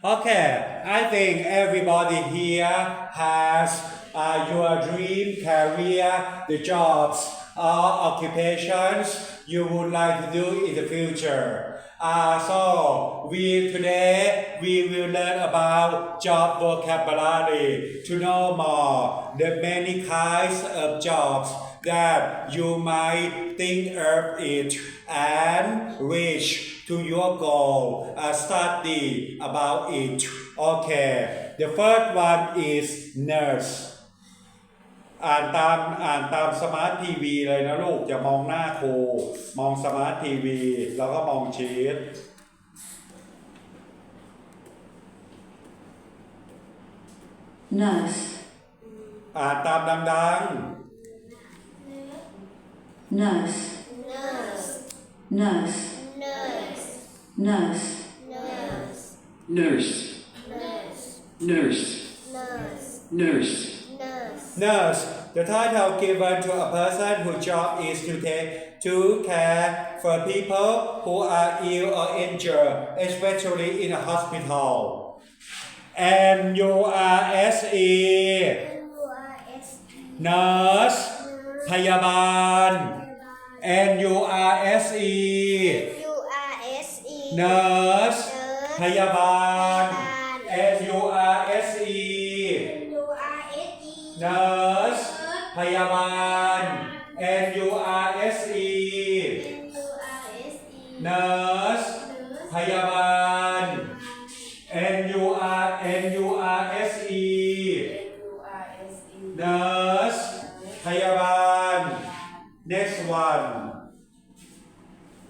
Okay, I think everybody here has uh, your dream career, the jobs or occupations you would like to do in the future. Uh, so we today we will learn about job vocabulary to know more the many kinds of jobs that you might think of it and reach to your goal uh, study about it okay the first one is nurse อ่านตามอ่านตามสมาร์ททีวีเลยนะลูกอย่ามองหน้าครูมองสมาร์ททีวีแล้วก็มองชีต nurse, อ่านตามดัง nurse, nurse, nurse, nurse, nurse, nurse, nurse, nurse, nurse. nurse The title given to a person whose job is to take to care for people who are ill or injured, especially in a hospital. And you are S-E. Nurse. พยาบาล N U R S E U-R-S-E, nurse พยาบาล N U R S E N-U-R-S-E, nurse พยาบาล N U R S E N-U-R-S-E, nurse พยาบาล N U R N U R S E N-U-R-S-E, nurse พยาบาล ล next one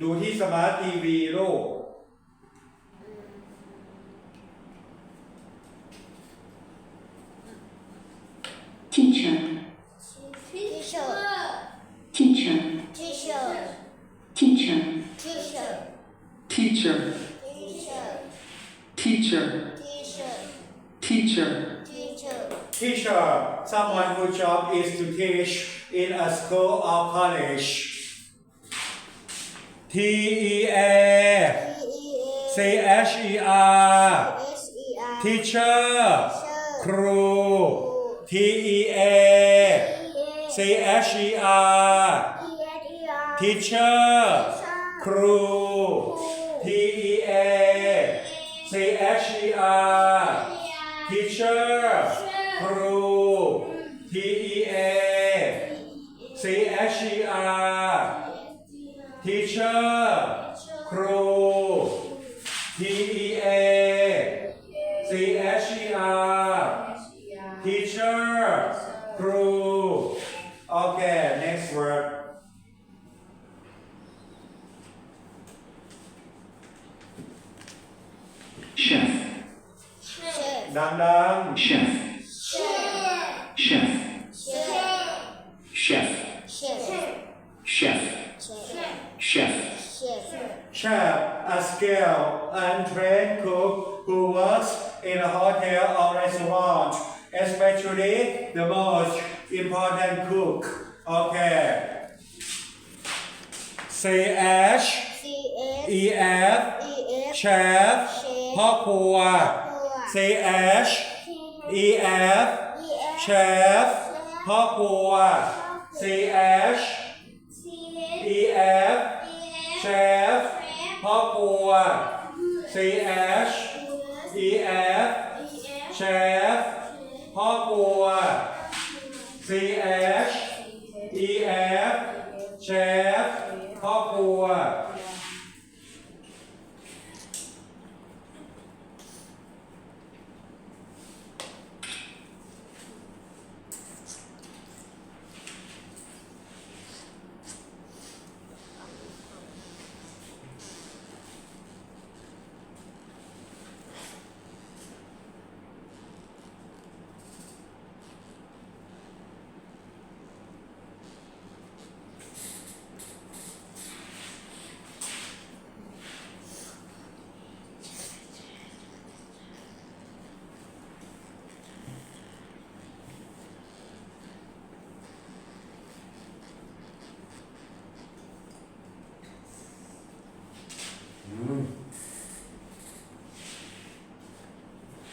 ดูที่สมาร์ททีวีลูก teacher, teacher, teacher, teacher, teacher, teacher, teacher, teacher, teacher, teacher, teacher, teacher, teacher someone whose job is to teach in a school or college T E A T-E-A, C H E R S-E-R, teacher ครู T E A C H E R T-E-A, teacher ครู T E A C H E R teacher ครู SGR teacher. ครู T E A, C H E R, teacher. ครู okay next word. Chef. Chef. a skilled and trained cook who works in a hotel or restaurant especially the most important cook okay C H C-S, E F E-F, chef พ่อครัว C H E F E-F, chef พ่อครัว C H E F chef พ่อปัว C H E F เชฟพ่อปัว C H E F เชฟพ่อปัว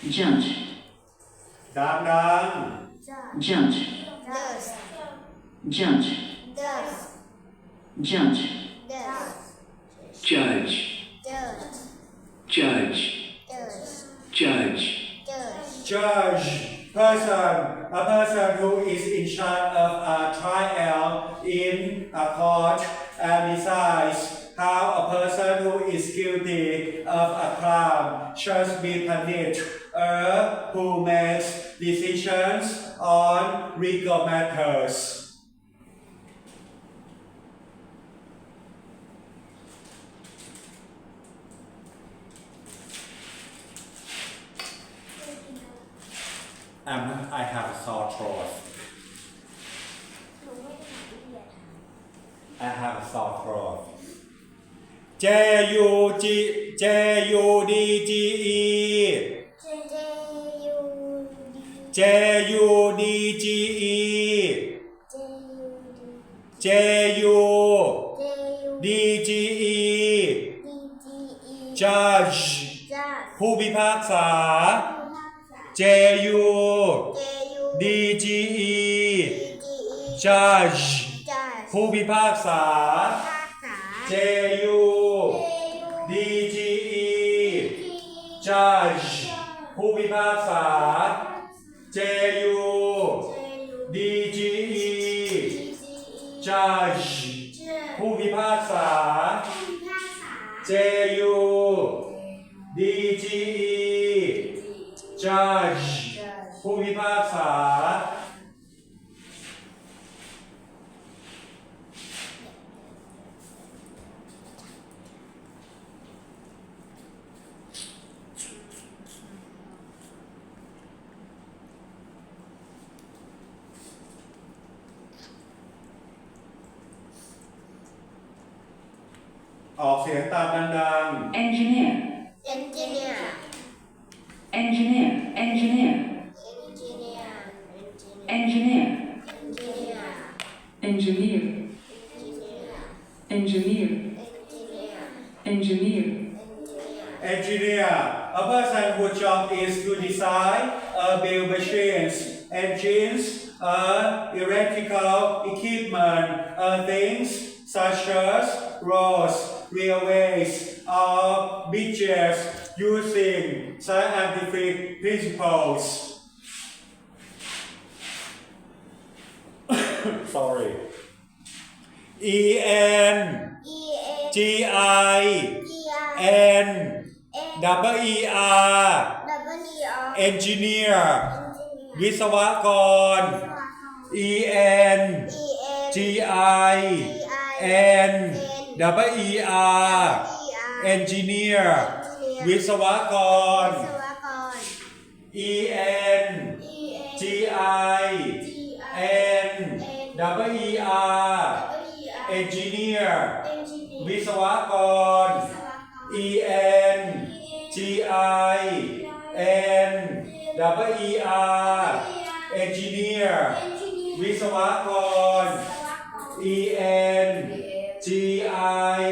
Judge. Dang dang. Judge. Judge. Judge. Judge. Should be punished or who makes decisions on legal matters. Um, I have a sore throat. I have a sore throat. J U G J U D G E J U D อีเจยูดีจีอีเจยูผู้พิพากษา J U D G E Judge ผู้พิพากษา J U Judge ผู้พิพากษา J U D G E Judge ผู้พิพากษา J U D G E Judge ผู้พิพากษา a person whose job is to design uh, build machines engines uh, electrical equipment uh, things such as roads railways or bridges using scientific principles. Sorry. E N G I N W E R engineer วิศวกร E N G I N W E R engineer วิศวกร E N G I N W E R engineer วิศวกร E N G I N W E R engineer วิศวกร E N G I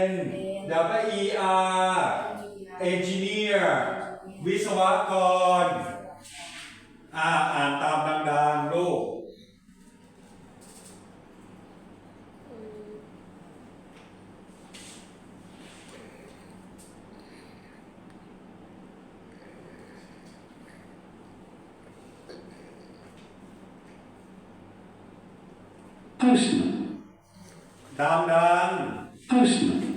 N W E R engineer วิศวกร อ่าอ่านตามดังๆลูก Krishna. Down, down. Krishna.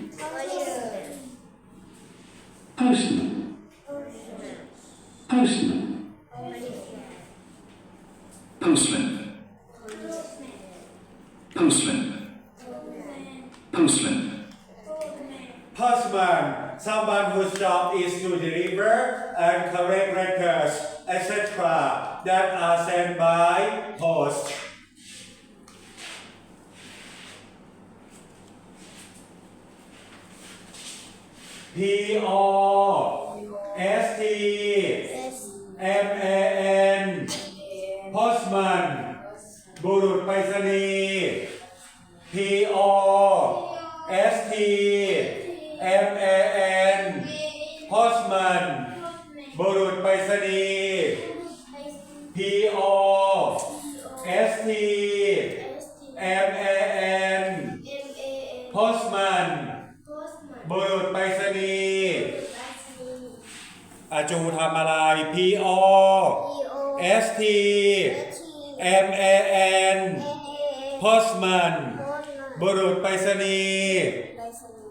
M A N postman บุรุษไปรษณีย์ P O S T M A N postman บุรุษไปรษณีย์ P O S T M A N postman บุรุษไปรษณีย์ อาจูทำอะไร P O S T M A N postman บุรุษไปรษณีย์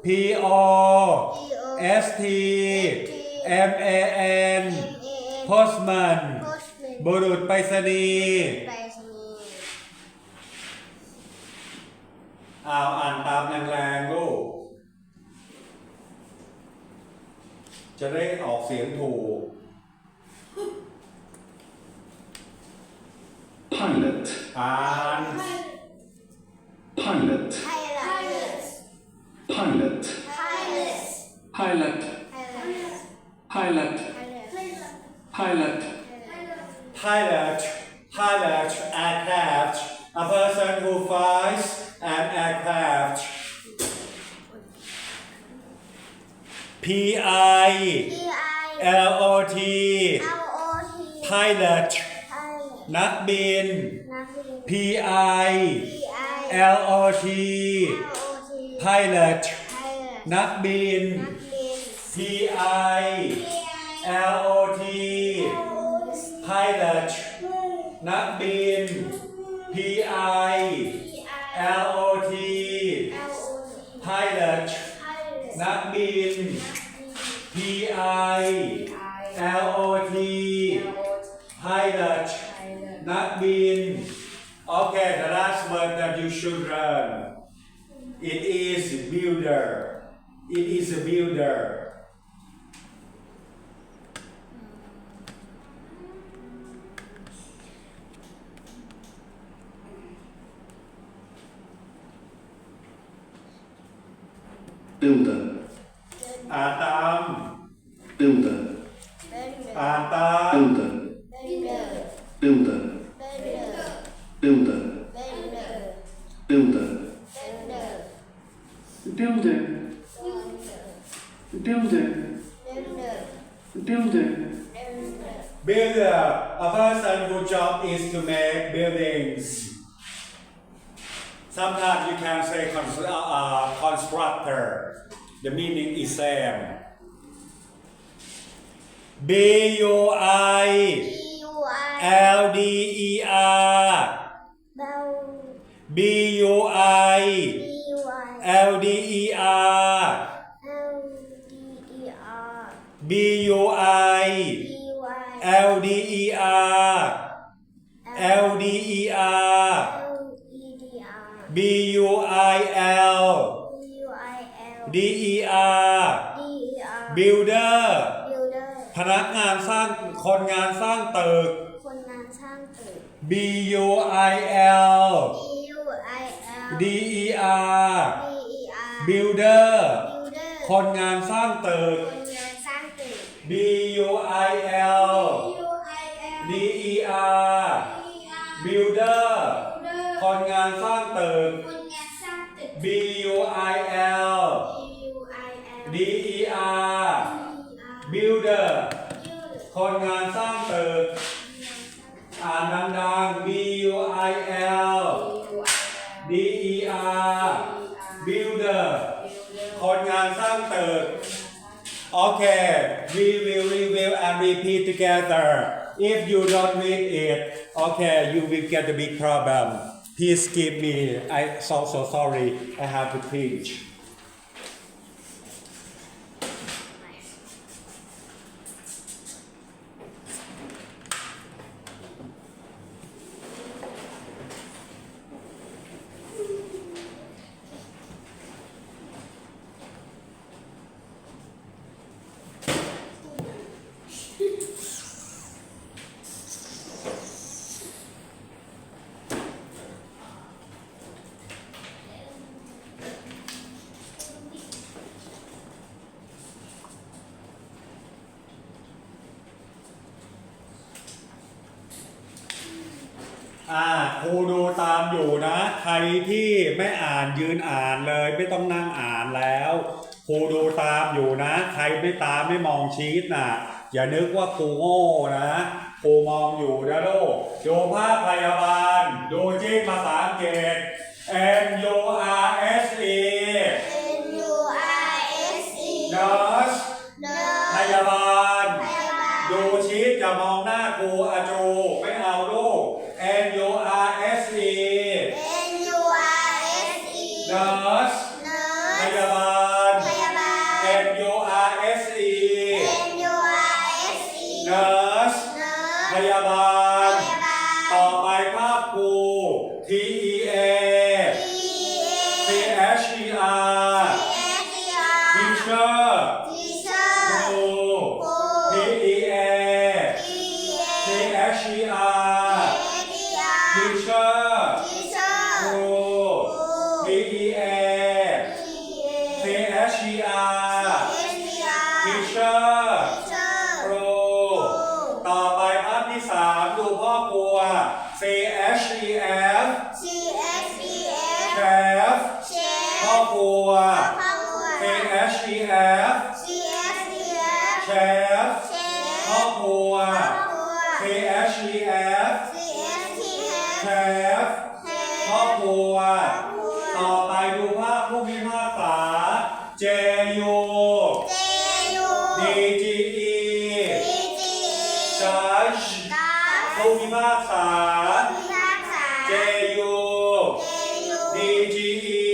P O S T M A N postman บุรุษไปรษณีย์อ้าวอ่านตามแรงๆลูก จะได้ออกเสียงถูก pilot, อ่าน pilot, pilot, pilot, pilot, pilot, pilot pilot aircraft a person who flies an aircraft P I L O T pilot นักบิน P I L O T pilot นักบิน P I L O T pilot นักบิน P I L O O children. It is builder. It is a builder. Builder. Adam. Builder. Adam. Builder. Uh. The meaning is same. B U I L D E R. B U I L D E นักงานสร้างคนงานสร้างตึก คนงานสร้างตึก B U I L B U I L D E R B E R builder builder คนงานสร้างตึก คนงานสร้างตึก B U I L B U I L D E R builder คนงานสร้างตึก คนงานสร้างตึก B U I L B U I L D E R builder คนงานสร้างตึก อ่านดังๆ B U I L D E R builder คนงานสร้างตึก Okay we will review and repeat together if you don't read it okay you will get a big problem please give me I so so sorry I have to teach อ่าครูดูตามอยู่นะ ใครที่ไม่อ่านยืนอ่านเลย ไม่ต้องนั่งอ่านแล้วครูดูตามอยู่นะ ใครไม่ตามไม่มองชีตนะอย่านึกว่าครูโง่นะครูมองอยู่นะลูกดูภาพพยาบาล ดูจิ้งภาษาอังกฤษ M U R S E HER Teacher ครู ต่อไปภาพที่ 3 ดูพ่อครัว C H E F Chef พ่อครัว C H E F Chef พ่อครัว C H E F จ์ผู้พิพากษา เจยูดีจีอี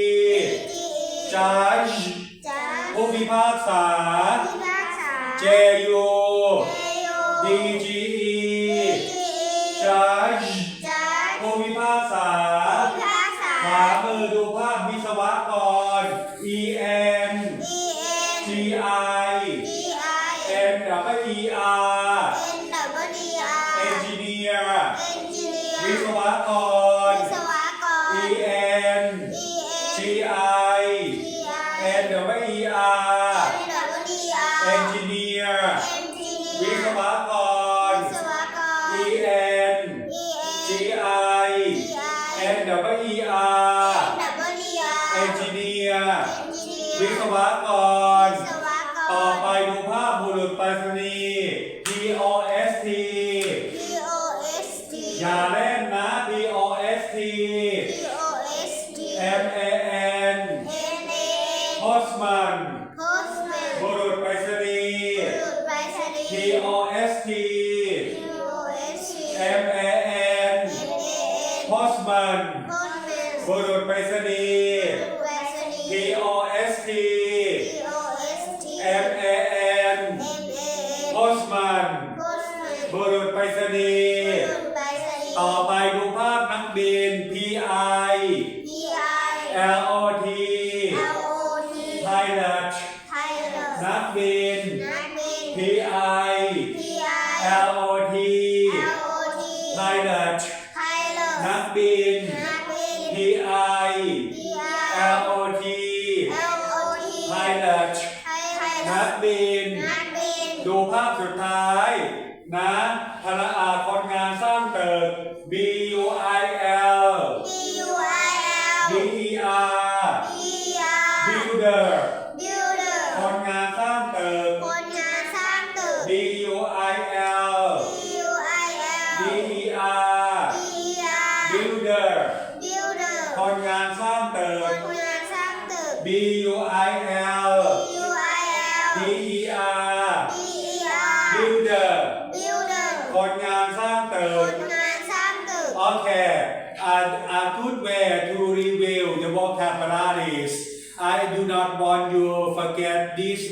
จัดผู้พิพากษา เจยูดีจีอีจัดผู้พิพากษาขวามือดูภาพวิศวกร chi i n m i. r R S T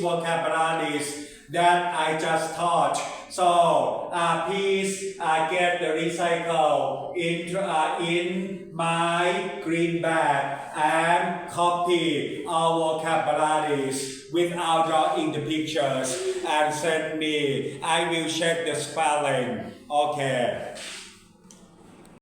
vocabularies that I just taught. So uh, please uh, get the recycle in, uh, in my green bag and copy our vocabularies without drawing the pictures and send me. I will check the spelling. Okay.